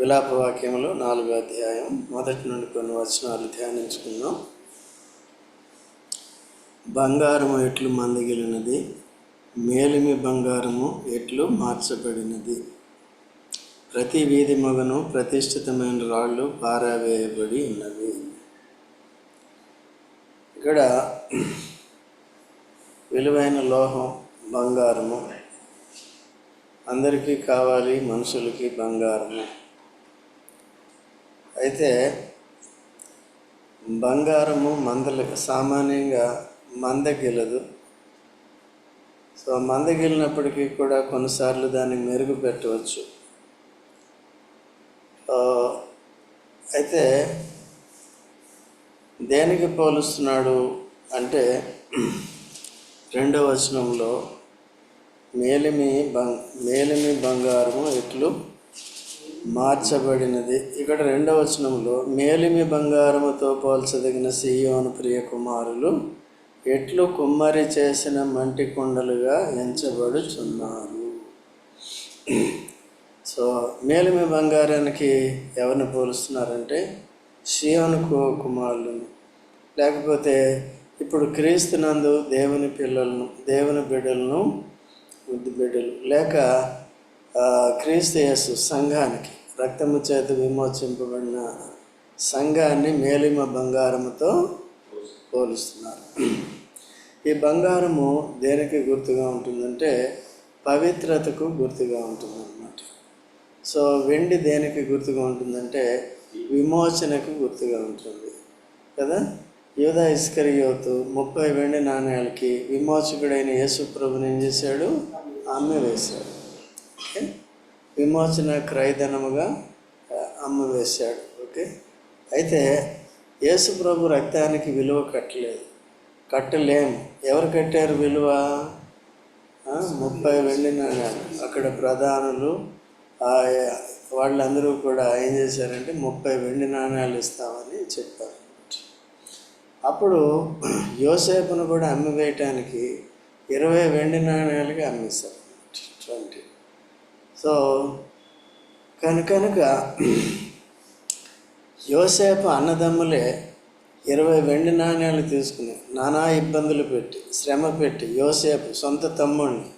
విలాపవాక్యములు నాలుగో అధ్యాయం మొదటి నుండి కొన్ని వచనాలు ధ్యానించుకుందాం. బంగారము ఎట్లు మందగిలినది? మేలిమి బంగారము ఎట్లు మార్చబడినది? ప్రతి వీధి మగను ప్రతిష్ఠితమైన రాళ్ళు పారవేయబడి ఉన్నవి. ఇక్కడ విలువైన లోహం బంగారము. అందరికీ కావాలి మనుషులకి బంగారము. అయితే బంగారము మందలు సామాన్యంగా మందగిలదు. సో మందగిలినప్పటికీ కూడా కొన్నిసార్లు దాన్ని మెరుగు పెట్టవచ్చు. అయితే దేనికి పోలుస్తున్నాడు అంటే రెండవ వచనంలో మేలిమి బంగ్ మేలిమి బంగారము ఎట్లు? మార్చబడినది. ఇక్కడ రెండవ వచనంలో మేలిమి బంగారముతో పోల్చదగిన సీయోను ప్రియ కుమారులు ఎట్లు కుమ్మరి చేసిన మంటి కుండలుగా ఎంచబడుచున్నారు. సో మేలిమి బంగారానికి ఎవరిని పోలుస్తున్నారంటే సీయోనుకు కుమారులను. లేకపోతే ఇప్పుడు క్రీస్తునందు దేవుని పిల్లలను దేవుని బిడ్డలను బుద్ధి బిడ్డలు లేక క్రీస్తయస్సు సంఘానికి రక్తము చేత విమోచింపబడిన సంఘాన్ని మేలిమ బంగారముతో పోలుస్తున్నారు. ఈ బంగారము దేనికి గుర్తుగా ఉంటుందంటే పవిత్రతకు గుర్తుగా ఉంటుందన్నమాట. సో వెండి దేనికి గుర్తుగా ఉంటుందంటే విమోచనకు గుర్తుగా ఉంటుంది. కదా? యోధా ఇస్కరియోతు ముప్పై వెండి నాణ్యాలకి విమోచకుడైన యేసు ప్రభుని ఏం చేశాడు? ఆమె వేశాడు. ఓకే? విమోచన క్రయధనముగా అమ్మవేశాడు ఓకే? అయితే యేసు ప్రభు రక్తానికి విలువ కట్టలేదు. కట్టలేము. ఎవరు కట్టారు విలువ? ముప్పై వెండి నాణ్యాలు అక్కడ ప్రధానులు వాళ్ళందరూ కూడా ఏం చేశారంటే ముప్పై వెండి నాణ్యాలు ఇస్తామని చెప్పారు. అప్పుడు యోసేపును కూడా అమ్మివేయటానికి ఇరవై వెండి నాణ్యాలుగా అమ్మేశారు. ట్వంటీ సో కనుకనుక కనుక యోసేపు అన్నదమ్ములే ఇరవై వెండి నాణ్యాలు తీసుకుని నానా ఇబ్బందులు పెట్టి శ్రమ పెట్టి యోసేపు సొంత తమ్ముడిని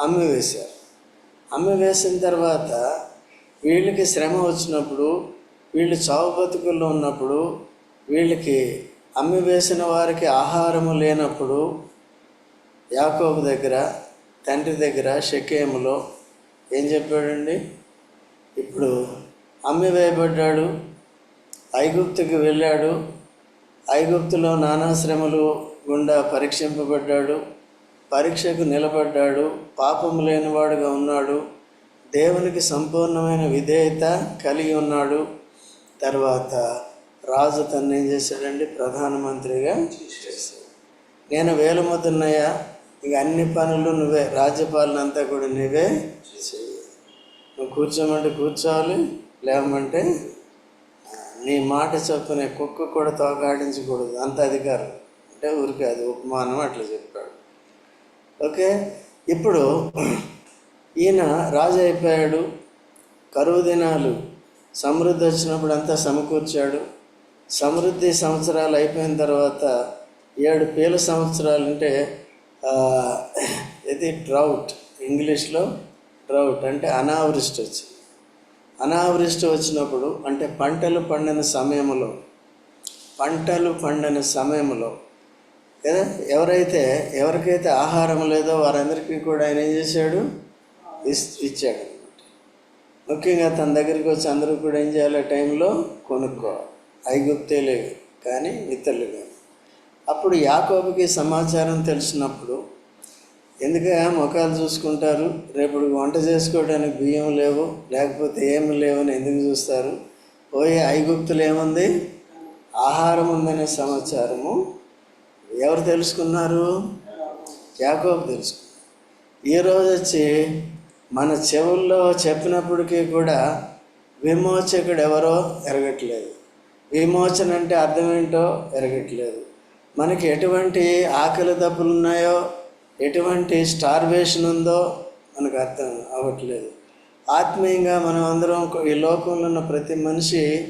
అమ్మి వేశారు. అమ్మి వేసిన తర్వాత వీళ్ళకి శ్రమ వచ్చినప్పుడు వీళ్ళు చావు బతుకుల్లో ఉన్నప్పుడు వీళ్ళకి అమ్మి వేసిన వారికి ఆహారము లేనప్పుడు యాకోబు దగ్గర తండ్రి దగ్గర షకేములో ఏం చెప్పాడండి? ఇప్పుడు అమ్మి వేయబడ్డాడు ఐగుప్తుకి వెళ్ళాడు ఐగుప్తులో నానా శ్రమలు గుండా పరీక్షింపబడ్డాడు పరీక్షకు నిలబడ్డాడు పాపం లేనివాడుగా ఉన్నాడు దేవునికి సంపూర్ణమైన విధేయత కలిగి ఉన్నాడు. తర్వాత రాజు తన్నేం చేశాడండి? ప్రధానమంత్రిగా చేశాడు. నేను వేలుముతున్నాయా ఇక అన్ని పనులు నువ్వే రాజ్యపాలన అంతా కూడా నువ్వే చేయాలి నువ్వు కూర్చోమంటే కూర్చోవాలి లేమంటే నీ మాట చొప్పున కుక్క కూడా తోకాడించకూడదు అంత అధికారం. అంటే ఊరికే అది ఉపమానం అట్లా చెప్పాడు ఓకే? ఇప్పుడు ఈయన రాజు అయిపోయాడు కరువు దినాలు సమృద్ధి వచ్చినప్పుడు అంతా సమకూర్చాడు. సమృద్ధి సంవత్సరాలు అయిపోయిన తర్వాత ఏడు పేల సంవత్సరాలు అంటే ఇది డ్రౌట్ ఇంగ్లీష్లో డ్రౌట్ అంటే అనావృష్టి వచ్చింది అనావృష్టి వచ్చినప్పుడు అంటే పంటలు పండిన సమయంలో పంటలు పండిన సమయంలో కదా? ఎవరైతే ఎవరికైతే ఆహారం లేదో వారందరికీ కూడా ఆయన ఏం చేశాడు? ఇస్ ఇచ్చాడు. అనమాట ముఖ్యంగా తన దగ్గరికి వచ్చి అందరూ కూడా ఏం చేయాలి? టైంలో కొనుక్కోవాలి. ఐగుప్తే లేవు కానీ ఇతరులు కానీ అప్పుడు యాకోబుకి సమాచారం తెలిసినప్పుడు ఎందుకంటే ముఖాలు చూసుకుంటారు? రేపు వంట చేసుకోవడానికి బియ్యం లేవు లేకపోతే ఏమి లేవని ఎందుకు చూస్తారు? పోయే ఐగుప్తులు ఏముంది? ఆహారం ఉందనే సమాచారము. ఎవరు తెలుసుకున్నారు? యాకోబు తెలుసుకున్నారు ఈరోజు వచ్చి మన చెవుల్లో చెప్పినప్పటికీ కూడా విమోచకుడు ఎవరో ఎరగట్లేదు. విమోచన అంటే అర్థం ఏంటో ఎరగట్లేదు. మనకి ఎటువంటి ఆకలి దప్పులు ఉన్నాయో ఎటువంటి స్టార్వేషన్ ఉందో మనకు అర్థం అవ్వట్లేదు. ఆత్మీయంగా మనం అందరం ఈ లోకంలో ఉన్న ప్రతి మనిషి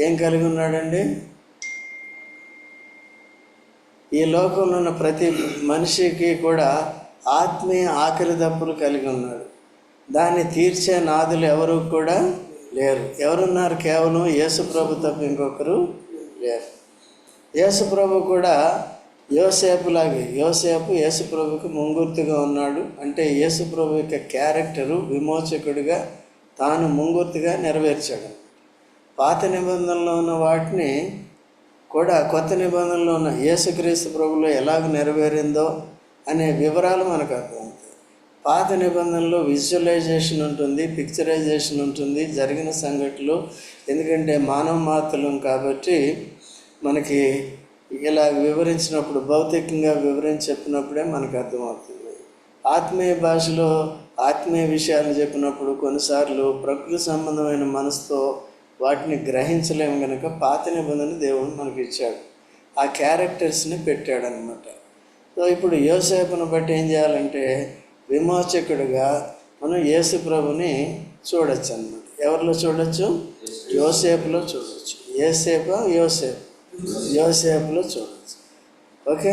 ఏం కలిగి ఉన్నాడండి? ఈ లోకంలో ఉన్న ప్రతి మనిషికి కూడా ఆత్మీయ ఆకలి దప్పులు కలిగి ఉన్నాడు. దాన్ని తీర్చే నాదులు ఎవరు కూడా లేరు. ఎవరున్నారు? కేవలం యేసుప్రభు తప్ప ఇంకొకరు లేరు. యేసుప్రభు కూడా యోసేపులాగే యోసేపు యేసుప్రభుకి ముంగుర్తిగా ఉన్నాడు. అంటే యేసుప్రభు యొక్క క్యారెక్టరు విమోచకుడిగా తాను ముంగుర్తిగా నెరవేర్చాడు. పాత నిబంధనలో ఉన్న వాటిని కూడా కొత్త నిబంధనలో ఉన్న యేసుక్రీస్తు ప్రభులో ఎలాగ నెరవేరిందో అనే వివరాలు మనకు అర్థమవుతాయి. పాత నిబంధనలో విజువలైజేషన్ ఉంటుంది పిక్చరైజేషన్ ఉంటుంది జరిగిన సంఘటనలు ఎందుకంటే మానవ మాతలం కాబట్టి మనకి ఇలా వివరించినప్పుడు భౌతికంగా వివరించి చెప్పినప్పుడే మనకు అర్థమవుతుంది. ఆత్మీయ భాషలో ఆత్మీయ విషయాలు చెప్పినప్పుడు కొన్నిసార్లు ప్రకృతి సంబంధమైన మనసుతో వాటిని గ్రహించలేము కనుక పాత నిబంధన దేవుడు మనకి ఇచ్చాడు. ఆ క్యారెక్టర్స్ని పెట్టాడు అనమాట సో ఇప్పుడు యోసేపును బట్టి ఏం చేయాలంటే విమోచకుడిగా మనం యేసు ప్రభుని చూడొచ్చు అన్నమాట ఎవరిలో చూడొచ్చు? యోసేపులో చూడొచ్చు. ఏసేపు యోసేపు. యోసేపులో చూడొచ్చు. ఓకే?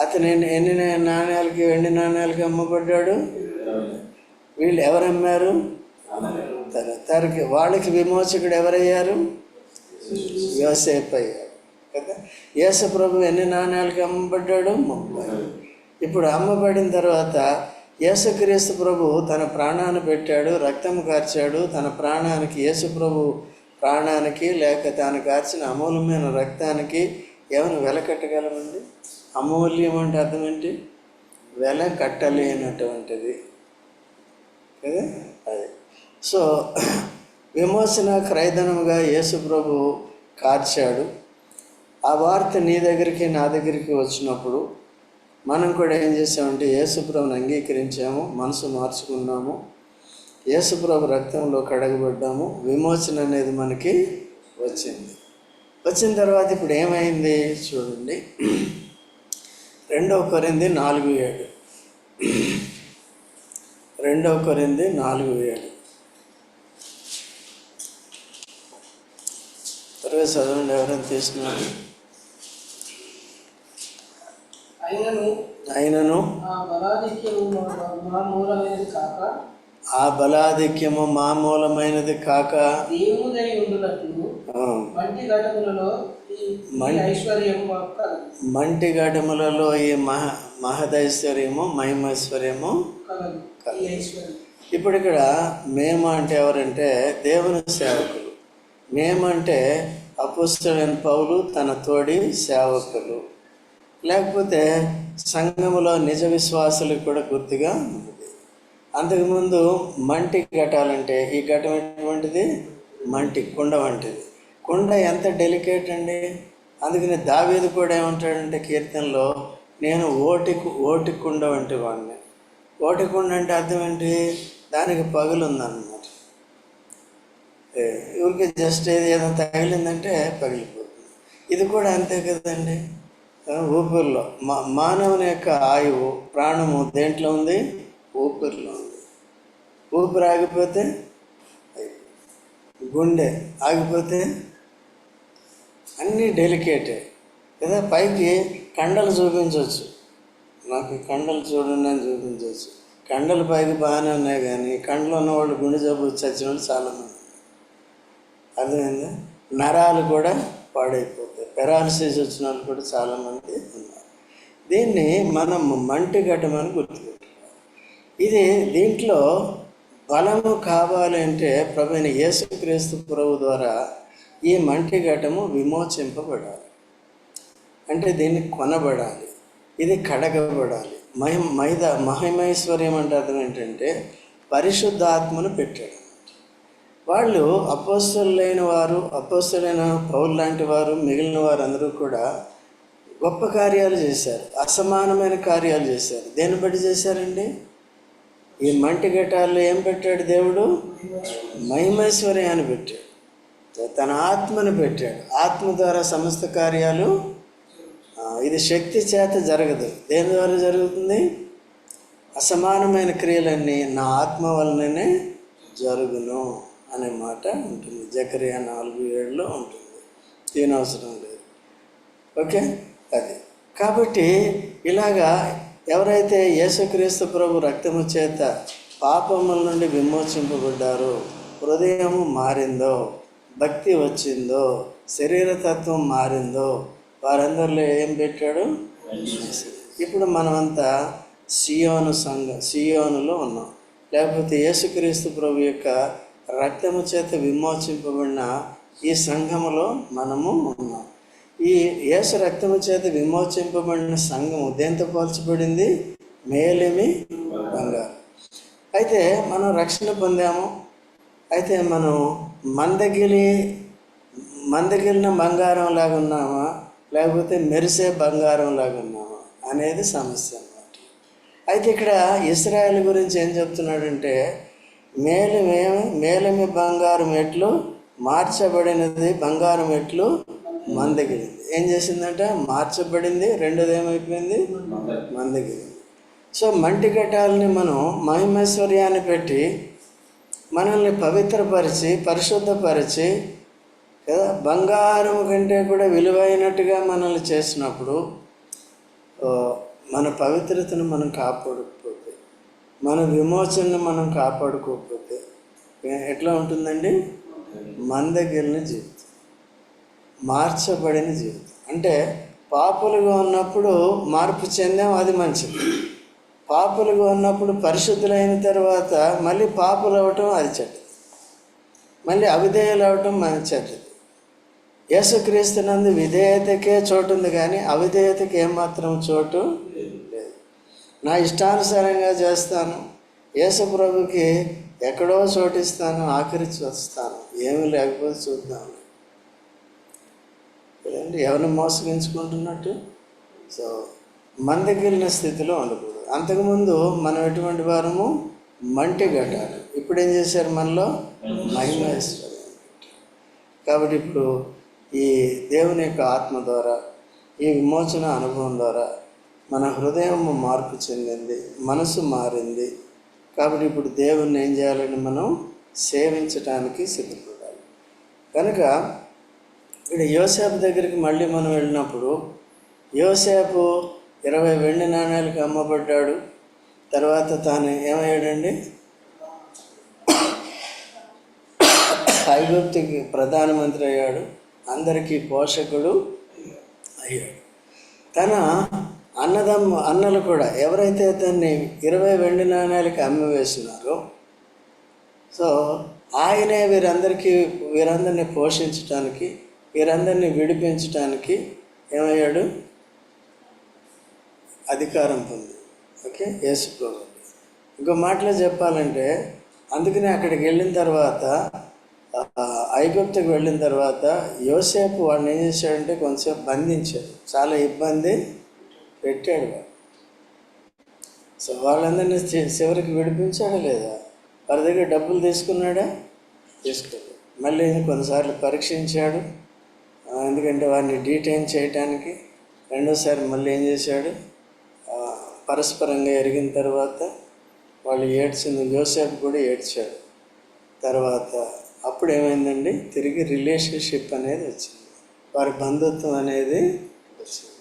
అతను ఎన్ని నాణ్యాలకి వెండి నాణ్యాలకి అమ్మబడ్డాడు? వీళ్ళు ఎవరు అమ్మారు తన తనకి వాళ్ళకి విమోచకుడు ఎవరయ్యారు? యోసేపు అయ్యారు కదా? యేసు ప్రభు ఎన్ని నాణ్యాలకి అమ్మబడ్డాడు? ముప్పై. ఇప్పుడు అమ్మబడిన తర్వాత యేసుక్రీస్తు ప్రభు తన ప్రాణాన్ని పెట్టాడు రక్తం కార్చాడు తన ప్రాణానికి యేసు ప్రభు ప్రాణానికి లేక తాను కార్చిన అమూల్యమైన రక్తానికి ఏమైనా వెల కట్టగలమండి? అమూల్యం అంటే అర్థం ఏంటి? వెల కట్టలేనటువంటిది. కదా? అది. సో విమోచన క్రైదనముగా యేసుప్రభు కార్చాడు. ఆ వార్త నీ దగ్గరికి నా దగ్గరికి వచ్చినప్పుడు మనం కూడా ఏం చేసామంటే యేసుప్రభుని అంగీకరించాము మనసు మార్చుకున్నాము. యేసుప్రభు రక్తంలో కడగబడ్డాము. విమోచన అనేది మనకి వచ్చింది. వచ్చిన తర్వాత ఇప్పుడు ఏమైంది చూడండి. రెండవ కొరింది నాలుగు ఏడు. రెండవ కొరింది నాలుగు ఏడు. తర్వాత చదవండి ఎవరైనా తీసుకున్నారు? అయినను అయినను మూలమైనది కాక ఆ బలాధిక్యము మామూలమైనది కాక మంటి ఘటములలో ఈ మహ మహదైశ్వర్యము మహిమైశ్వర్యము ఇప్పుడు ఇక్కడ మేము అంటే ఎవరంటే దేవుని సేవకులు. మేమంటే అపుస్తులైన పౌలు తన తోడి సేవకులు. లేకపోతే సంఘములో నిజ విశ్వాసులకు కూడా గుర్తుగా అంతకుముందు మంటి ఘటాలంటే ఈ ఘటం ఎటువంటిది? మంటి కుండ వంటిది. కుండ ఎంత డెలికేట్ అండి? అందుకని దావేది కూడా ఏమంటాడంటే కీర్తనలో నేను ఓటి ఓటి కుండ వంటి వాడిని ఓటి కుండ అంటే అర్థం ఏంటి? దానికి పగులు ఉందన్నమాట ఊరికే జస్ట్ ఏది ఏదైనా తగిలిందంటే పగిలిపోతుంది. ఇది కూడా అంతే కదండి? ఊపిరిలో. మా మానవుని యొక్క ఆయువు ప్రాణము దేంట్లో ఉంది? ఊపిరిలో ఊపిరి ఆగిపోతే గుండె ఆగిపోతే అన్నీ డెలికేటే. కదా పైకి కండలు చూపించవచ్చు. నాకు కండలు చూడండి అని చూపించవచ్చు. కండలు పైకి బాగానే ఉన్నాయి కానీ కండలు ఉన్నవాళ్ళు గుండె జబ్బు చచ్చిన వాళ్ళు చాలామంది. అర్థమైందా? నరాలు కూడా పాడైపోతాయి. పెరాలసిస్ వచ్చిన వాళ్ళు కూడా చాలామంది ఉన్నారు. దీన్ని మనం మంటి గుర్తుపెట్టుకోవాలి. ఇది దీంట్లో బలము కావాలంటే ప్రభుని యేసుక్రీస్తు ప్రభు ద్వారా ఈ మంటి ఘటము విమోచింపబడాలి. అంటే దీన్ని కొనబడాలి. ఇది కడగబడాలి. మహి మైద మహిమైశ్వర్యం అంటే ఏంటంటే పరిశుద్ధాత్మను పెట్టాడు. వాళ్ళు అపోస్తులైన వారు అపోస్తులైన పౌరు లాంటి వారు మిగిలిన వారందరూ కూడా గొప్ప కార్యాలు చేశారు. అసమానమైన కార్యాలు చేశారు. దేన్ని బట్టి చేశారండి? ఈ మంటి ఘటాల్లో ఏం పెట్టాడు దేవుడు? మహిమైశ్వర్యాన్ని పెట్టాడు. తన ఆత్మను పెట్టాడు. ఆత్మ ద్వారా సమస్త కార్యాలు ఇది శక్తి చేత జరగదు. దేని ద్వారా జరుగుతుంది? అసమానమైన క్రియలన్నీ నా ఆత్మ వలననే జరుగును అనే మాట ఉంటుంది. జకరియా నాలుగు ఏడులో ఉంటుంది. అవసరం లేదు. ఓకే? అది. కాబట్టి ఇలాగా ఎవరైతే యేసుక్రీస్తు ప్రభు రక్తము చేత పాపముల నుండి విమోచింపబడ్డారో హృదయము మారిందో భక్తి వచ్చిందో శరీరతత్వం మారిందో వారందరిలో ఏం పెట్టాడు? ఇప్పుడు మనమంతా సియోను సంఘ సియోనులో ఉన్నాం. లేకపోతే యేసుక్రీస్తు ప్రభు యొక్క రక్తము చేత విమోచింపబడిన ఈ సంఘములో మనము ఉన్నాం. ఈ యేసు రక్తము చేత విమోచింపబడిన సంఘము దేంతో పోల్చబడింది? మేలిమి బంగారు. అయితే మనం రక్షణ పొందాము. అయితే మనం మందగిలి మందగిలిన బంగారం లాగా ఉన్నామా? లేకపోతే మెరిసే బంగారం లాగా ఉన్నామా? అనేది సమస్య అన్నమాట. అయితే ఇక్కడ ఇస్రాయల్ గురించి ఏం చెప్తున్నాడంటే మేలిమి మేలిమి బంగారం ఎట్లు? మార్చబడినది బంగారం ఎట్లు? మందగిరి ఏం చేసిందంటే మార్చబడింది రెండోది ఏమైపోయింది మందగిలింది సో మంటి ఘటాలని మనం మహిమేశ్వర్యాన్ని పెట్టి మనల్ని పవిత్రపరిచి పరిశుద్ధపరిచి కదా బంగారం కంటే కూడా విలువైనట్టుగా మనల్ని చేసినప్పుడు మన పవిత్రతను మనం కాపాడుకోకపోతే మన విమోచనను మనం కాపాడుకోకపోతే ఎట్లా ఉంటుందండి? మందగిలిన జీవితం. మార్చబడిన జీవితం. అంటే పాపులుగా ఉన్నప్పుడు మార్పు చెందాం అది మంచిది. పాపులుగా ఉన్నప్పుడు పరిశుద్ధులైన తర్వాత మళ్ళీ పాపులు అవటం అది చెడ్డది. మళ్ళీ అవిధేయులు అవటం మన చెడ్డది. యేసుక్రీస్తునందు విధేయతకే చోటు ఉంది కానీ అవిధేయతకి ఏమాత్రం చోటు లేదు. నా ఇష్టానుసారంగా చేస్తాను. యేసు ప్రభుకి ఎక్కడో చోటిస్తాను ఆఖరి చూస్తాను ఏమి లేకపోతే చూద్దాం. కదండి ఎవరిని మోసగించుకుంటున్నట్టు? సో మందగిలిన స్థితిలో ఉండకూడదు. అంతకుముందు మనం ఎటువంటి వారము మంటి గట్టాలి ఇప్పుడు ఏం చేశారు మనలో? మహిమ కాబట్టి ఇప్పుడు ఈ దేవుని యొక్క ఆత్మ ద్వారా ఈ విమోచన అనుభవం ద్వారా మన హృదయం మార్పు చెందింది మనసు మారింది. కాబట్టి ఇప్పుడు దేవుణ్ణి ఏం చేయాలని మనం సేవించటానికి సిద్ధపడాలి. కనుక ఇక్కడ యోసేపు దగ్గరికి మళ్ళీ మనం వెళ్ళినప్పుడు యోసేపు ఇరవై వెండి నాణ్యాలకు అమ్మబడ్డాడు. తర్వాత తాను ఏమయ్యాడండి? ఐగుప్తికి ప్రధానమంత్రి అయ్యాడు. అందరికీ పోషకుడు అయ్యాడు. తన అన్నదమ్ము అన్నలు కూడా ఎవరైతే తన్ని ఇరవై వెండి నాణ్యాలకి అమ్మివేసినారో సో ఆయనే వీరందరికీ వీరందరిని పోషించటానికి వీరందరినీ విడిపించటానికి ఏమయ్యాడు? అధికారం పొంది. ఓకే? యేసు ప్రభు. ఇంకో మాటలో చెప్పాలంటే అందుకనే అక్కడికి వెళ్ళిన తర్వాత ఆ, ఐగుప్తుకు వెళ్ళిన తర్వాత యోసేపు వాడిని ఏం చేశాడంటే కొంతసేపు బంధించాడు. చాలా ఇబ్బంది పెట్టాడు వాడు. సో వాళ్ళందరినీ చివరికి విడిపించాడా లేదా? వారి దగ్గర డబ్బులు తీసుకున్నాడా? తీసుకోలేదు మళ్ళీ కొన్నిసార్లు పరీక్షించాడు. ఎందుకంటే వారిని డీటైన్ చేయటానికి రెండోసారి మళ్ళీ ఏం చేశాడు? పరస్పరంగా ఎరిగిన తర్వాత వాళ్ళు ఏడ్చింది జోసేఫ్ కూడా ఏడ్చాడు. తర్వాత అప్పుడు ఏమైందండి? తిరిగి రిలేషన్షిప్ అనేది వచ్చింది. వారి బంధుత్వం అనేది వచ్చింది.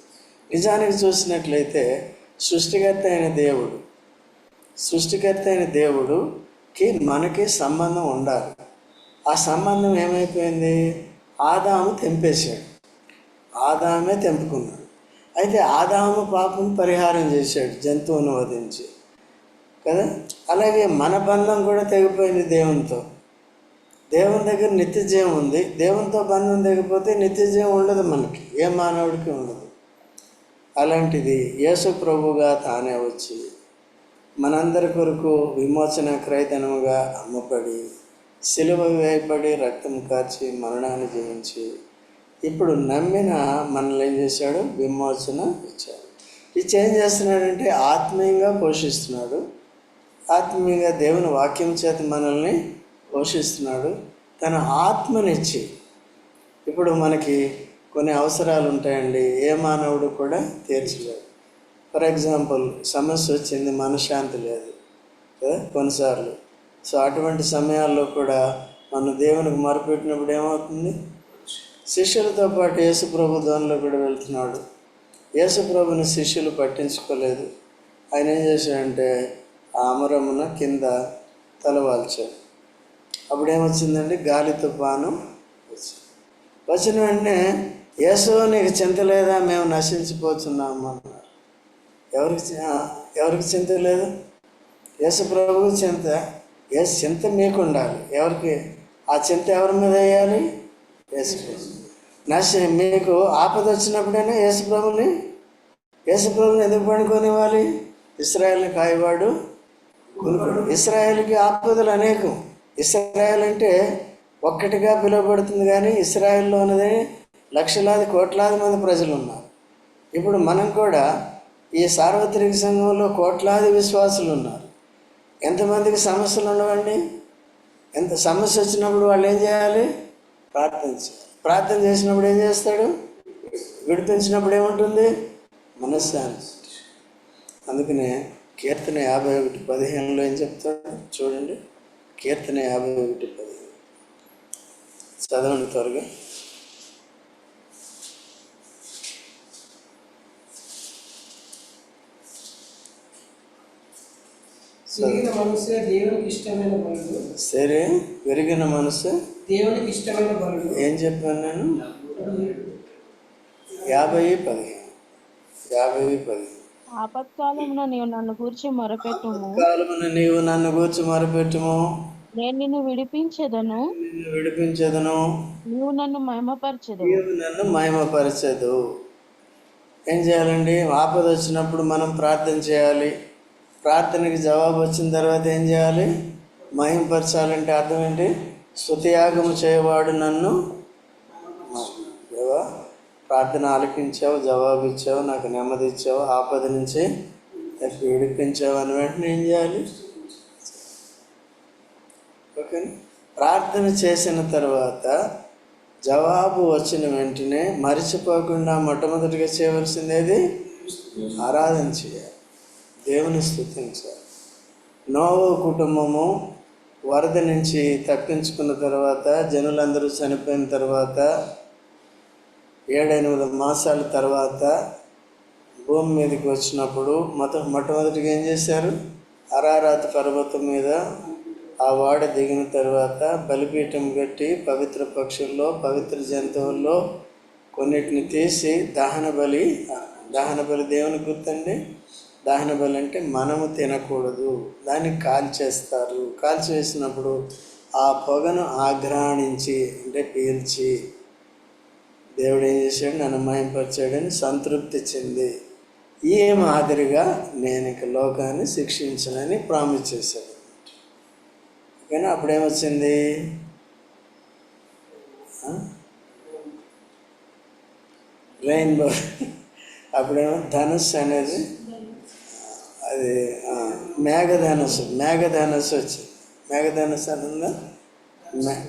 నిజానికి చూసినట్లయితే సృష్టికర్త అయిన దేవుడు సృష్టికర్త అయిన దేవుడుకి మనకి సంబంధం ఉండాలి. ఆ సంబంధం ఏమైపోయింది? ఆదాము తెంపేశాడు. ఆదామే తెంపుకున్నాడు. అయితే ఆదాము పాపం పరిహారం చేశాడు జంతువును వధించి. కదా? అలాగే మన బంధం కూడా తెగిపోయింది దేవునితో. దేవుని దగ్గర నిత్యజయం ఉంది. దేవునితో బంధం తెగిపోతే నిత్యజయం ఉండదు మనకి. ఏ మానవుడికి ఉండదు. అలాంటిది యేసు ప్రభుగా తానే వచ్చి మనందరి కొరకు విమోచన క్రైతనముగా అమ్మపడి శిలువ వేయబడి రక్తం కార్చి మరణాన్ని జయించి ఇప్పుడు నమ్మిన మనల్ని ఏం చేశాడు? విమోచన ఇచ్చాడు. ఇచ్చి ఏం చేస్తున్నాడంటే ఆత్మీయంగా పోషిస్తున్నాడు. ఆత్మీయంగా దేవుని వాక్యం చేత మనల్ని పోషిస్తున్నాడు. తన ఆత్మనిచ్చి ఇప్పుడు మనకి కొన్ని అవసరాలు ఉంటాయండి. ఏ మానవుడు కూడా తీర్చలేదు. ఫర్ ఎగ్జాంపుల్ సమస్య వచ్చింది మనశ్శాంతి లేదు. కదా? కొన్నిసార్లు. సో అటువంటి సమయాల్లో కూడా మన దేవునికి మొరపెట్టినప్పుడు ఏమవుతుంది? శిష్యులతో పాటు యేసుప్రభు ధోనిలో కూడా వెళ్తున్నాడు. యేసుప్రభుని శిష్యులు పట్టించుకోలేదు. ఆయన ఏం చేశాడంటే ఆ అమరమున కింద తలవాల్చాడు అప్పుడు ఏమొచ్చిందండి గాలి తుఫాను వచ్చింది. వచ్చిన వెంటనే యేసు నీకు చింత లేదా? మేము నశించిపోతున్నాము అన్నారు. ఎవరికి ఎవరికి చింత లేదు? యేసు ప్రభువు చింత. ఏ చింత మీకు ఉండాలి ఎవరికి? ఆ చింత ఎవరి మీద వేయాలి? యేసుప్రభు నశ మీకు ఆపద వచ్చినప్పుడైనా యేసుప్రభుని యేసుప్రభుని ఎందుకు పండుకొనివ్వాలి? ఇస్రాయల్ని కాయవాడు కొనుక్కోడు ఇస్రాయల్కి ఆపదలు అనేకం. ఇస్రాయల్ అంటే ఒక్కటిగా పిలువబడుతుంది కానీ ఇస్రాయల్లో ఉన్నది లక్షలాది కోట్లాది మంది ప్రజలు ఉన్నారు ఇప్పుడు మనం కూడా ఈ సార్వత్రిక సంఘంలో కోట్లాది విశ్వాసులు ఉన్నారు. ఎంతమందికి సమస్యలు ఉండవండి? ఎంత సమస్య వచ్చినప్పుడు వాళ్ళు ఏం చేయాలి? ప్రార్థన చేయాలి ప్రార్థన చేసినప్పుడు ఏం చేస్తాడు? విడిపించినప్పుడు ఏముంటుంది? మనశ్శాంతి. అందుకనే కీర్తన యాభై ఒకటి పదిహేనులో ఏం చెప్తాడు? చూడండి. కీర్తన యాభై ఒకటి పదిహేను. చదవండి త్వరగా తిరిగిన మనసే దేవునికి ఇష్టమైన బలుడు సరే. పెరిగిన మనసు దేవునికి ఇష్టమైన బలుడు. ఏం చెప్పాను నేను? యాభై పదిహేను యాభై పదిహేను ఆపత్కాలమున నీవు నన్ను గూర్చి మొరపెట్టుము. కాలమున నీవు నన్ను గూర్చి మొరపెట్టుము. నేను నిన్ను విడిపించెదను. నిన్ను విడిపించదను. నీవు నన్ను మహిమపరచెదవు. నీవు నన్ను మహిమపరచదు ఏం చేయాలండి? ఆపద వచ్చినప్పుడు మనం ప్రార్థన చేయాలి. ప్రార్థనకి జవాబు వచ్చిన తర్వాత ఏం చేయాలి? మహింపరచాలంటే అర్థం ఏంటి? స్తుతియాగము చేయవాడు నన్ను దేవా ప్రార్థన ఆలకించావు జవాబు ఇచ్చావు నాకు నెమ్మది ఇచ్చావు ఆపద నుంచి విడిపించావు అని వెంటనే ఏం చేయాలి? ఓకే. ప్రార్థన చేసిన తర్వాత జవాబు వచ్చిన వెంటనే మరిచిపోకుండా మొట్టమొదటిగా చేయవలసింది ఏది? ఆరాధన చేయాలి. దేవుని స్థుతించాలి నోవో కుటుంబము వరద నుంచి తప్పించుకున్న తర్వాత జనులందరూ చనిపోయిన తర్వాత ఏడెనిమిది మాసాల తర్వాత భూమి మీదకి వచ్చినప్పుడు మొద మొట్టమొదటిగా ఏం చేశారు? అరారాత్ పర్వతం మీద ఆ వాడ దిగిన తర్వాత బలిపీఠం కట్టి పవిత్ర పక్షుల్లో పవిత్ర జంతువుల్లో కొన్నిటిని తీసి దహన బలి దహన బలి దేవుని గుర్తండి. దహన బలి అంటే మనము తినకూడదు. దాన్ని కాల్చేస్తారు. కాల్చేసినప్పుడు ఆ పొగను ఆఘ్రాణించి అంటే పీల్చి దేవుడు ఏం చేశాడు? నన్ను మయంపరిచాడని సంతృప్తి చెంది ఈ మాదిరిగా నేను ఇక లోకాన్ని శిక్షించనని ప్రామిస్ చేశాడు. కానీ అప్పుడేమొచ్చింది? రెయిన్బో అప్పుడేమో ధనుస్సు అనేది అది మేఘధనస్సు మేఘధనస్సు వచ్చి మేఘధనస్సు మేఘధనుస్సు అని ఉందా మే-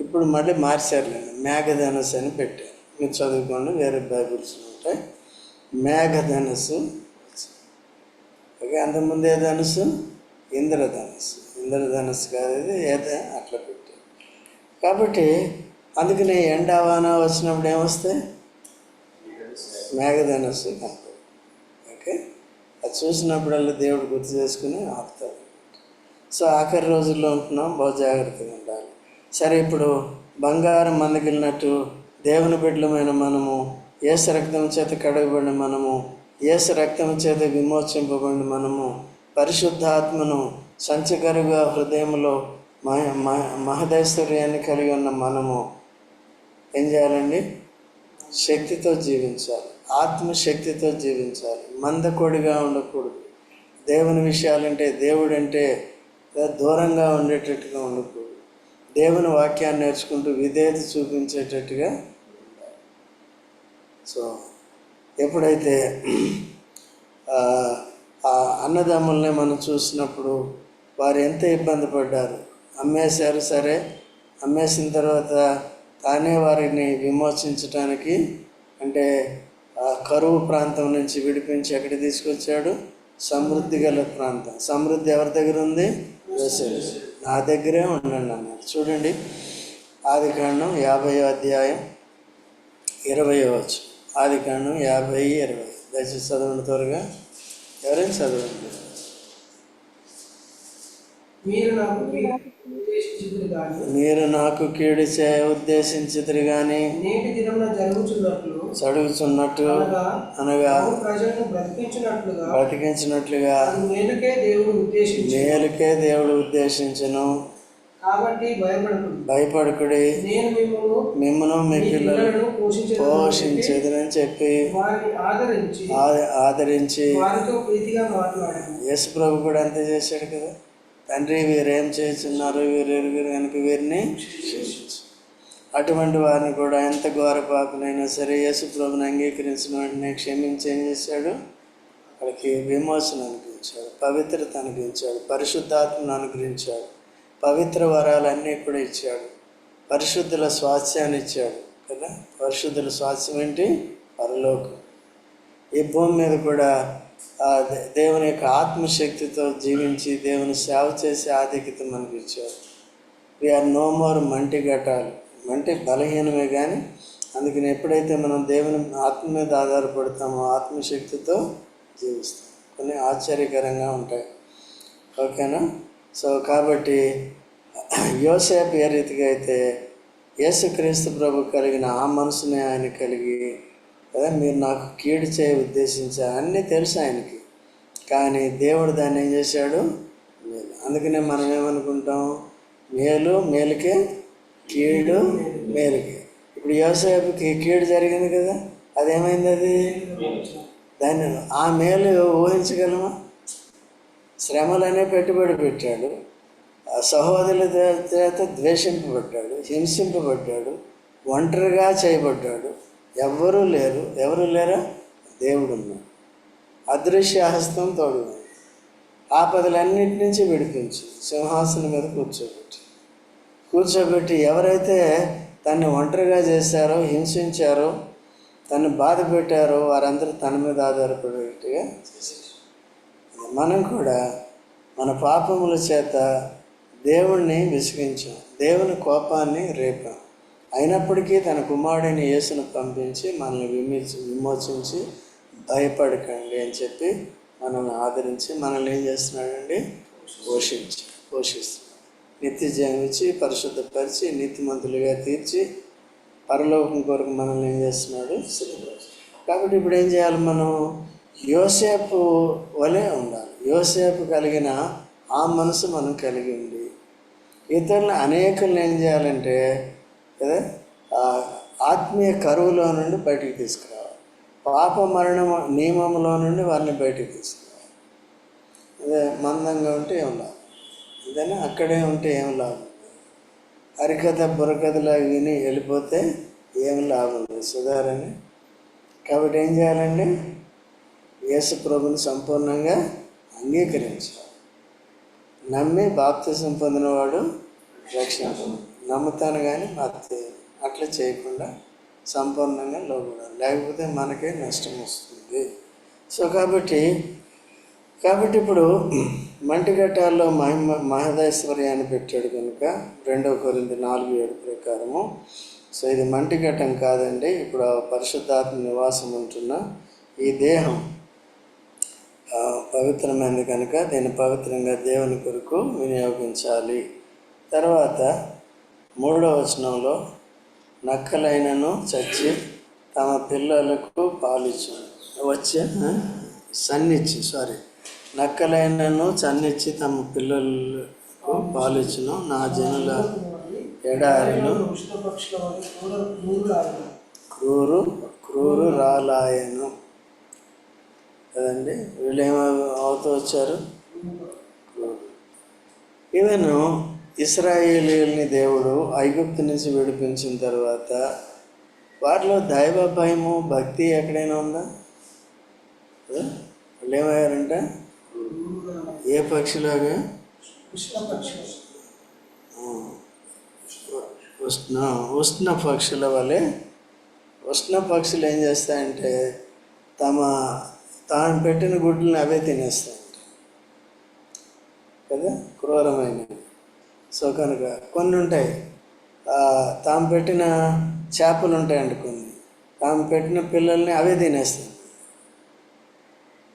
ఇప్పుడు మళ్ళీ మార్చారులేండి మేఘధనస్సు అని పెట్టారు. మీరు చదువుకోండి వేరే బైబిల్స్ ఉంటాయి. మేఘధనస్సు ఓకే అంతకుముందు ఏ ధనుస్సు ఇంద్రధనుస్సు ఇంద్రధనస్సు కాదు ఇది ఏదో అట్లా పెట్టారు. కాబట్టి అందుకనే ఎండావాన వచ్చినప్పుడు ఏమొస్తాయి? మేఘధనస్సు ఓకే. అది చూసినప్పుడల్లా దేవుడు గుర్తు చేసుకుని ఆపుతాడు. సో ఆఖరి రోజుల్లో ఉంటున్నాం బహు జాగ్రత్తగా ఉండాలి. సరే ఇప్పుడు బంగారం మందగిలినట్టు దేవుని బిడ్డలమైన మనము ఏసు రక్తం చేత కడగబడిన మనము ఏసు రక్తం చేత విమోచింపబడిన మనము పరిశుద్ధాత్మను సంచకరుగా హృదయంలో మహ మహ- మహదైశ్వర్యాన్ని కలిగి ఉన్న మనము ఏం చేయాలండి? శక్తితో జీవించాలి. ఆత్మశక్తితో జీవించాలి. మందకొడిగా ఉండకూడదు. దేవుని విషయాలంటే దేవుడంటే దూరంగా ఉండేటట్టుగా ఉండకూడదు. దేవుని వాక్యాన్ని నేర్చుకుంటూ విధేయత చూపించేటట్టుగా సో ఎప్పుడైతే ఆ, ఆ అన్నదమ్ముల్ని మనం చూసినప్పుడు వారు ఎంత ఇబ్బంది పడ్డారు? అమ్మేశారు సరే. అమ్మేసిన తర్వాత తానే వారిని విమోచించడానికి అంటే ఆ కరువు ప్రాంతం నుంచి విడిపించి ఎక్కడ తీసుకొచ్చాడు. సమృద్ధి గల ప్రాంతం. సమృద్ధి ఎవరి దగ్గర ఉంది? యోసేపు. నా దగ్గరే ఉండండి అన్నారు. చూడండి ఆది కాండం యాభై అధ్యాయం ఇరవై వచ్చు. ఆది కాండం యాభై ఇరవై. దయచేసి చదవండి త్వరగా. ఎవరైనా చదవండి. మీరు నాకు ఉద్దేశించింది కీడు చేయ ఉద్దేశించితిరి కానీ నేటి దినమున జరుగుతున్నట్లు చదువుతున్నట్టు అనగా బ్రతికించినట్లుగా బ్రతికించినట్లుగా మేలుకే దేవుడు ఉద్దేశించి మేలుకే దేవుడు ఉద్దేశించను. కాబట్టి భయపడకుండా భయపడకుడి నేను మిమ్మల్ని మిమ్మను మీ మీ పిల్లలు పిల్లలను పోషించే పోషించదని చెప్పి వారిని ఆదరించి ఆదరించి వారితో ప్రీతిగా మాట్లాడాను. యేసు ప్రభు కూడా అంతే చేశాడు కదా. తండ్రి వీరేం చేస్తున్నారు? వీరెరుగురు కనుక వీరిని అటువంటి వారిని కూడా ఎంత ఘోర పాపనైనా సరే యేసు ప్రభుని అంగీకరించిన వెంటనే క్షమించి ఏం చేశాడు? వాళ్ళకి విమోచన అనుగ్రహించాడు పవిత్రత అనుగ్రహించాడు పరిశుద్ధాత్మను అనుగ్రహించాడు పవిత్ర వరాలన్నీ కూడా ఇచ్చాడు పరిశుద్ధుల స్వాస్థ్యాన్ని ఇచ్చాడు కదా? పరిశుద్ధుల స్వాస్థ్యం ఏంటి? పరలోకం. ఈ భూమి మీద కూడా దేవుని యొక్క ఆత్మశక్తితో జీవించి దేవుని సేవ చేసే ఆధిక్యత మనకి ఇచ్చారు. వీఆర్ నో మోర్ మంటి ఘటాలు. మంటి బలహీనమే కానీ అందుకని ఎప్పుడైతే మనం దేవుని ఆత్మ మీద ఆధారపడతామో ఆత్మశక్తితో జీవిస్తాం. కొన్ని ఆశ్చర్యకరంగా ఉంటాయి. ఓకేనా? సో కాబట్టి యోసేపు ఏ రీతిగా అయితే యేసుక్రీస్తు ప్రభు కలిగిన ఆ మనసునే ఆయన కలిగి కదా మీరు నాకు కీడు చేయ ఉద్దేశించారు అన్నీ తెలుసు ఆయనకి. కానీ దేవుడు దాన్ని ఏం చేశాడు? మేలు అందుకనే మనం ఏమనుకుంటాం? మేలు మేలుకే కీడు మేలుకే. ఇప్పుడు యోసేపుకి కీడు జరిగింది కదా అదేమైంది అది? దాన్ని ఆ మేలు ఊహించగలమా? శ్రమలనే పెట్టుబడి పెట్టాడు. ఆ సహోదరుల చేత ద్వేషింపబడ్డాడు హింసింపబడ్డాడు ఒంటరిగా చేయబడ్డాడు. ఎవ్వరూ లేరు. ఎవరు లేరా? దేవుడు ఉన్నాడు అదృశ్య హస్తం తోడు. ఉంది. ఆపదలన్నిటి నుంచి విడిపించి. సింహాసనం మీద కూర్చోబెట్టి. కూర్చోబెట్టి ఎవరైతే తన్ని ఒంటరిగా చేశారో హింసించారో తను బాధ పెట్టారో వారందరూ తన మీద ఆధారపడేట్టుగా చేశారు. మనం కూడా మన పాపముల చేత దేవుణ్ణి విసిగించాం. దేవుని కోపాన్ని రేపాం. అయినప్పటికీ తన కుమారుడిని యేసును పంపించి మనల్ని విమోచి విమోచించి భయపడకండి అని చెప్పి మనల్ని ఆదరించి మనల్ని ఏం చేస్తున్నాడండి? పోషించి పోషిస్తున్నాడు. నిత్య జీవించి పరిశుద్ధపరిచి నీతిమంతులుగా తీర్చి పరలోకం కొరకు మనల్ని ఏం చేస్తున్నాడు? సిద్ధపరిచి కాబట్టి ఇప్పుడు ఏం చేయాలి మనం? యోసేపు వలె ఉండాలి. యోసేపు కలిగిన ఆ మనసు మనం కలిగి ఉండి ఇతరులను అనేకులను ఏం చేయాలంటే కదా ఆత్మీయ కరువులో నుండి బయటికి తీసుకురావాలి. పాప మరణ నియమంలో నుండి వారిని బయటికి తీసుకురావాలి. అదే మందంగా ఉంటే ఏం లాభం? ఇదైనా అక్కడే ఉంటే ఏం లాభం? హరికథ బుర్రకథలా విని వెళ్ళిపోతే ఏం లాభం లేదు. సుధారని కాబట్టి ఏం చేయాలండి? యేసు ప్రభుని సంపూర్ణంగా అంగీకరించాలి. నమ్మి బాప్తిజం పొందినవాడు రక్షణ పొందు నమ్ముతాను కానీ భక్తి అట్లా చేయకుండా సంపూర్ణంగా లోబడాలి. లేకపోతే మనకే నష్టం వస్తుంది. సో కాబట్టి కాబట్టి ఇప్పుడు మంటిఘట్టాల్లో మహిమ మహదేశ్వర్యాన్ని పెట్టాడు కనుక రెండవ కొరింది నాలుగు ఏడు ప్రకారము. సో ఇది మంటిఘట్టం కాదండి. ఇప్పుడు పరిశుద్ధాత్మ నివాసం ఉంటున్న ఈ దేహం పవిత్రమైనది కనుక దీన్ని పవిత్రంగా దేవుని కొరకు వినియోగించాలి. తర్వాత మూడవ వచనంలో నక్కలైనను చచ్చి తమ పిల్లలకు పాలిచ్చు. వచ్చే సన్నిచ్చి సారీ నక్కలైనను సన్నిచ్చి తమ పిల్లలకు పాలిచ్చును. నా జనుల ఎడారిలో క్రూరు క్రూరు రాలాయను కదండి వీళ్ళు ఏమవుతూ వచ్చారు? ఈవెను ఈవెన్ ఇస్రాయేలీల్ని దేవుడు ఐగుప్తు నుంచి విడిపించిన తర్వాత వాటిలో దైవ భయము భక్తి ఎక్కడైనా ఉందా? వాళ్ళు ఏమయ్యారంట? ఏ పక్షిలాగా? ఉష్ణ ఉష్ణ పక్షుల వలె ఉష్ణ పక్షులు ఏం చేస్తాయంటే తమ తాను పెట్టిన గుడ్లను అవే తినేస్తాయి కదా? క్రూరమైనవి. సో కనుక కొన్ని ఉంటాయి తాము పెట్టిన చేపలు ఉంటాయండి కొన్ని. తాము పెట్టిన పిల్లల్ని అవే తినేస్తాయి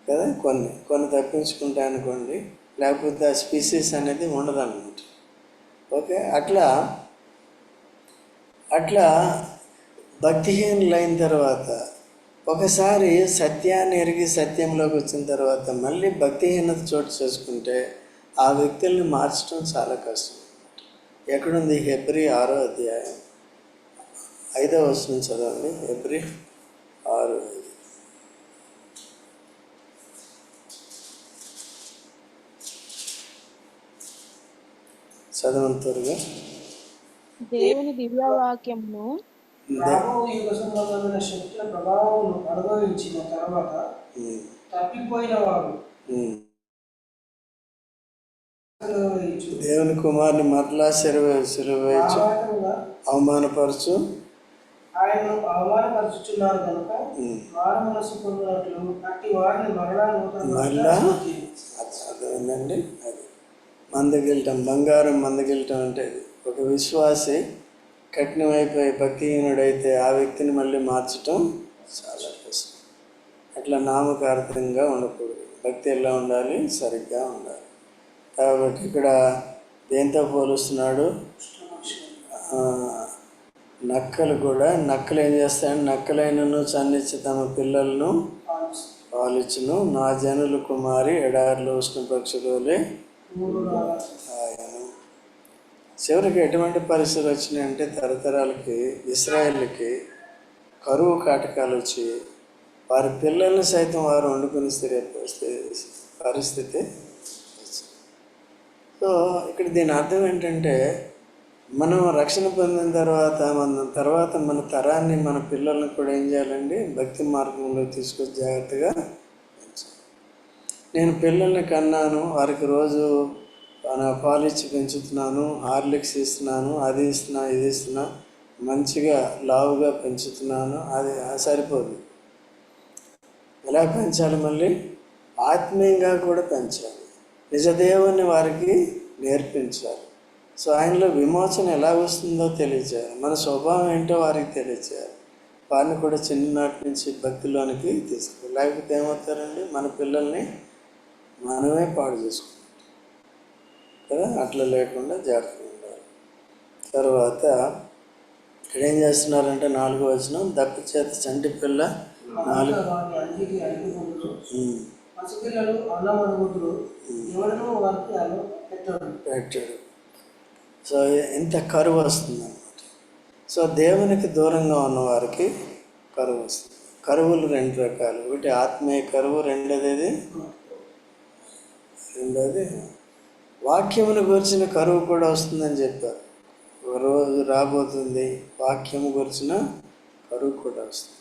కదా? కొన్ని. కొన్ని తప్పించుకుంటాయి అనుకోండి. లేకపోతే ఆ స్పీసీస్ అనేది ఉండదనమాట ఓకే? అట్లా అట్లా భక్తిహీనులైన తర్వాత ఒకసారి సత్యాన్ని ఎరిగి సత్యంలోకి వచ్చిన తర్వాత మళ్ళీ భక్తిహీనత చోటు చేసుకుంటే ఆ వ్యక్తుల్ని మార్చడం చాలా కష్టం. ఎక్కడుంది? హెబ్రి ఆరో అధ్యాయం. ఐదో వస్తుంది చదవండి. హెబ్రి ఆరు చదవండి త్వరగా. దేవుని దివ్యవాక్యమును రాబో యుగ సంబంధమైన శక్తుల ప్రభావమును అనుభవించిన తర్వాత ఉమ్, తప్పిపోయిన వాడు. దేవుని కుమారుని మరలా సిలువేయచ్చు ఆఘాతముగా అవమానపరచు. ఆయనను అవమానపరుచుచున్నారు కనుక ఉమ్. మారు మనసు పొందినట్లు అట్టి వారిని మరలా నూతన మరలా? అది అర్థమైందండి అది మందగిలటం. బంగారం మందగిలటం అంటే. ఒక విశ్వాసి కఠినమైపోయి భక్తిహీనుడైతే ఆ వ్యక్తిని మళ్ళీ మార్చటం చాలా కష్టం. అట్లా నామకార్థంగా ఉండకూడదు. భక్తి ఎలా ఉండాలి? సరిగ్గా ఉండాలి. కాబట్టి ఇక్కడ దేంతో పోలుస్తున్నాడు? నక్కలు కూడా. నక్కలు ఏం చేస్తాయని నక్కలైనను చన్నిచ్చి తమ పిల్లలను పాలిచ్చును. నా జనులు కుమారి ఎడారిలో ఉష్ణ పక్షులే ఆయను చివరికి ఎటువంటి పరిస్థితులు వచ్చినాయంటే తరతరాలకి ఇస్రాయల్కి కరువు కాటకాలు వచ్చి వారి పిల్లల్ని సైతం వారు వండుకుని స్థిర పరిస్థితి సో ఇక్కడ దీని అర్థం ఏంటంటే మనం రక్షణ పొందిన తర్వాత మన తర్వాత మన తరాన్ని మన పిల్లల్ని కూడా ఏం చేయాలండి? భక్తి మార్గంలో తీసుకొచ్చి జాగ్రత్తగా నేను పిల్లల్ని కన్నాను వారికి రోజు నా పాలు ఇచ్చి పెంచుతున్నాను హార్లిక్స్ ఇస్తున్నాను అది ఇస్తున్నా ఇది ఇస్తున్నా మంచిగా లావుగా పెంచుతున్నాను అది అది సరిపోదు. ఎలా పెంచాలి మళ్ళీ? ఆత్మీయంగా కూడా పెంచాలి. నిజదేవుని వారికి నేర్పించాలి సో ఆయనలో విమోచన ఎలా వస్తుందో తెలియచేయాలి. మన స్వభావం ఏంటో వారికి తెలియచేయాలి. వారిని కూడా చిన్ననాటి నుంచి భక్తిలోనికి తీసుకు లేకపోతే ఏమవుతారండి? మన పిల్లల్ని మనమే పాడు చేసుకుంటాం. కదా? అట్లా లేకుండా జాగ్రత్తగా ఉండాలి. తర్వాత ఇక్కడ ఏం చేస్తున్నారంటే నాలుగో వచనం దప్పి చేత చంటి పిల్ల నాలుగు పసిపిల్లలు అన్నం ఎవరినో వారికి అన్నం పెట్టాడు పెట్టాడు సో ఎంత కరువు వస్తుంది అన్నమాట సో దేవునికి దూరంగా ఉన్న వారికి కరువు వస్తుంది. కరువులు రెండు రకాలు. ఒకటి ఆత్మీయ కరువు రెండోది రెండోది వాక్యమును గురించిన కరువు కూడా వస్తుందని చెప్పారు. ఒక రోజు రాబోతుంది వాక్యము గురించిన కరువు కూడా వస్తుంది.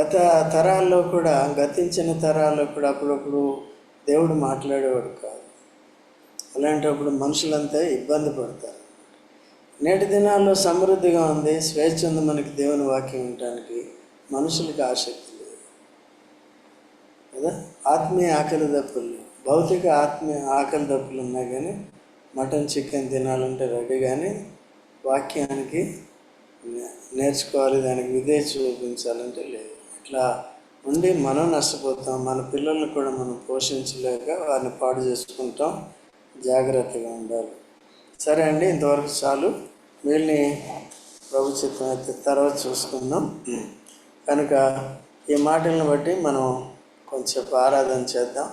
గత తరాల్లో కూడా గతించిన తరాల్లో కూడా అప్పుడప్పుడు దేవుడు మాట్లాడేవాడు కాదు. అలాంటప్పుడు మనుషులంతా ఇబ్బంది పడతారు. నేటి దినాల్లో సమృద్ధిగా ఉంది స్వేచ్ఛ ఉంది మనకి దేవుని వాక్యం వినటానికి. మనుషులకి ఆసక్తి లేదు. కదా? ఆత్మీయ ఆకలి దప్పులు. భౌతిక ఆత్మీయ ఆకలి దప్పులు ఉన్నాయి కానీ మటన్ చికెన్ తినాలంటే రెడీ కానీ వాక్యానికి నే- నేర్చుకోవాలి దానికి విధేయ చూపించాలంటే లేదు. అట్లా ఉండి మనం నష్టపోతాం మన పిల్లల్ని కూడా మనం పోషించలేక వారిని పాడు చేసుకుంటాం. జాగ్రత్తగా ఉండాలి. సరే అండి ఇంతవరకు చాలు. వీళ్ళని ప్రభు చిత్తం అయితే తర్వాత చూసుకుందాం. కనుక ఈ మాటలను బట్టి మనం కొంచెం ఆరాధన చేద్దాం.